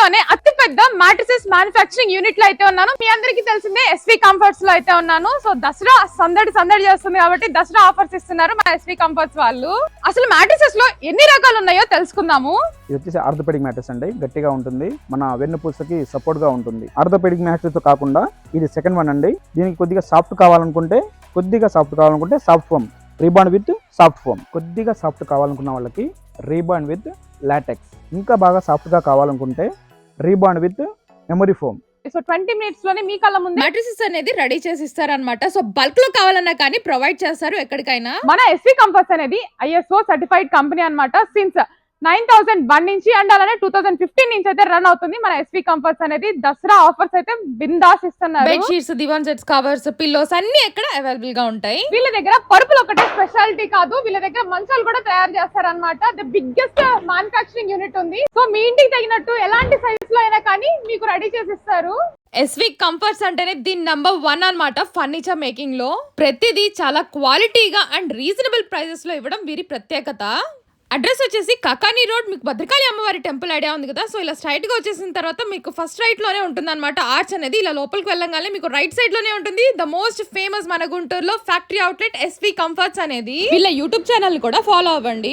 లోనే అతిపెద్ద matrices manufacturing యూనిట్లో అయితే ఉన్నాను. మీ అందరికీ తెలిసిందే ఎస్వి కంఫర్ట్స్లో అయితే ఉన్నాను. సో దసరా సందడి సందడి చేస్తుంది కాబట్టి దసరా ఆఫర్స్ ఇస్తున్నారు మన ఎస్వి కంఫర్ట్స్ వాళ్ళు. అసలు మ్యాట్రిసెస్లో ఎన్ని రకాలు ఉన్నాయో తెలుసుకుందాము. ఇది వచ్చేసి ఆర్థోపెడిక్ మ్యాట్రెస్ అండి. గట్టిగా ఉంటుంది. మన వెన్నుపూసకి సపోర్ట్గా ఉంటుంది. ఆర్థోపెడిక్ మ్యాట్రెస్తో కాకుండా ఇది సెకండ్ వన్ అండి. దీనికి కొద్దిగా సాఫ్ట్ కావాలనుకుంటే కొద్దిగా సాఫ్ట్ కావాలనుకుంటే soft foam rebond with soft foam కొద్దిగా సాఫ్ట్ కావాలనుకున్న వాళ్ళకి రీబాండ్ విత్ లాటెక్స్ ఇంకా బాగా సాఫ్ట్గా కావాలనుకుంటే rebond with memory foam. So twenty మినిట్స్లోనే మీ కళ్ళ ముందే మ్యాట్రిసెస్ అనేది రెడీ చేసి ఇస్తారనమాట సో బల్క్లో కావాలన్నా కానీ ప్రొవైడ్ చేస్తారు ఎక్కడికైనా. మన ఎస్వి కంఫర్ట్స్ అనేది ఐఎస్ఓ సర్టిఫైడ్ కంపెనీ అన్నమాట. సిన్స్ నైన్ థౌసండ్ వన్ నుంచి అండ్ అలానే టూ థౌసండ్ ఫిఫ్టీన్ నుంచి అయితే రన్ అవుతుంది మన ఎస్వి కంఫర్ట్స్ అనేది. దసరా ఆఫర్స్ అయితే బిందాస్ ఇస్తున్నారు. బెడ్ షీట్స్ దివాన్ సెట్స్ కవర్స్ పిల్లోస్ అన్ని ఎక్కడ అవైలబుల్గా ఉంటాయి. వీళ్ళ దగ్గర పరుపులు ఒకటే క్వాలిటీ కాదు వీళ్ళ దగ్గర మంచాలు కూడా తయారు చేస్తారన్నమాట. ద బిగ్గెస్ట్ మ్యానుఫాక్చరింగ్ యూనిట్ ఉంది. సో మీ ఇంటికి తగినట్టు ఎలాంటి సైజ్లో అయినా కానీ మీకు రెడీ చేసి ఇస్తారు ఎస్వి కంఫర్ట్స్ అంటేనే దీని నంబర్ వన్ అన్నమాట ఫర్నిచర్ మేకింగ్లో. ప్రతిదీ చాలా క్వాలిటీగా అండ్ రీజనబుల్ ప్రైజెస్లో ఇవ్వడం వీరి ప్రత్యేకత. అడ్రస్ వచ్చేసి కకాని రోడ్. మీకు భద్రకాళి అమ్మవారి టెంపుల్ ఐడియా ఉంది కదా. సో ఇలా స్ట్రైట్గా వచ్చేసిన తర్వాత మీకు ఫస్ట్ రైట్లోనే ఉంటుంది అనమాట ఆర్చ్ అనేది ఇలా లోపలికి వెళ్ళగానే మీకు రైట్ సైడ్లోనే ఉంటుంది. ద మోస్ట్ ఫేమస్ మన గుంటూరులో ఫ్యాక్టరీ అవుట్లెట్ ఎస్వి కంఫర్ట్స్ అనేది. వీళ్ళ యూట్యూబ్ ఛానల్ కూడా ఫాలో అవ్వండి.